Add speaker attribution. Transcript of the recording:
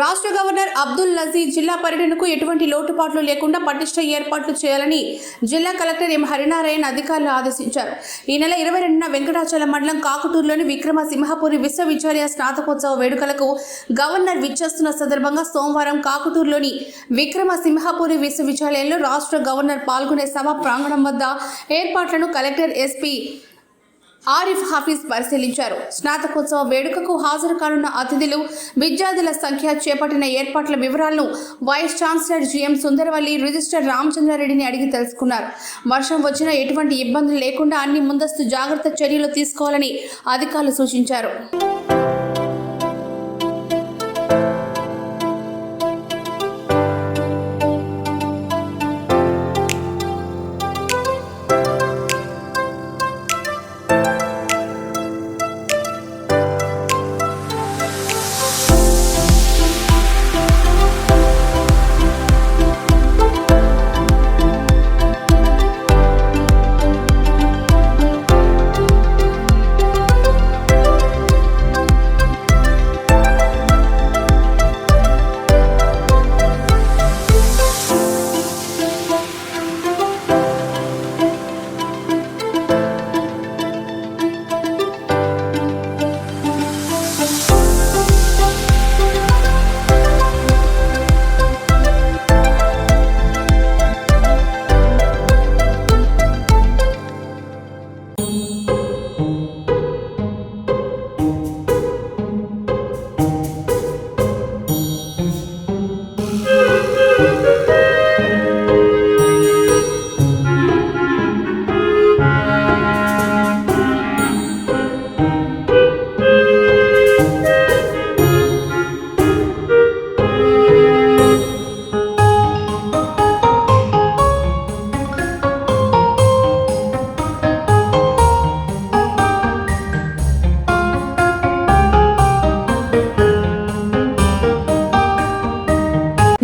Speaker 1: రాష్ట్ర గవర్నర్ అబ్దుల్ నజీర్ జిల్లా పర్యటనకు ఎటువంటి లోటుపాట్లు లేకుండా పటిష్ట ఏర్పాట్లు చేయాలని జిల్లా కలెక్టర్ ఎం హరినారాయణ అధికారులు ఆదేశించారు. ఈ నెల ఇరవై రెండున వెంకటాచలం మండలం కాకుటూరులోని విక్రమ సింహపురి విశ్వవిద్యాలయ స్నాతకోత్సవ వేడుకలకు గవర్నర్ విచ్చేస్తున్న సందర్భంగా సోమవారం కాకుటూరులోని విక్రమ సింహపురి విశ్వవిద్యాలయంలో రాష్ట్ర గవర్నర్ పాల్గొనే సభ ప్రాంగణం వద్ద ఏర్పాట్లను కలెక్టర్ ఎస్పీ ఆరిఫ్ హాఫీజ్ పరిశీలించారు. స్నాతకోత్సవ వేడుకకు హాజరు కానున్న అతిథులు విద్యార్థుల సంఖ్య చేపట్టిన ఏర్పాట్ల వివరాలను vice chancellor G M Sundaravalli register రామచంద్రారెడ్డిని అడిగి తెలుసుకున్నారు. వర్షం వచ్చినా ఎటువంటి ఇబ్బందులు లేకుండా అన్ని ముందస్తు జాగ్రత్త చర్యలు తీసుకోవాలని అధికారులు సూచించారు.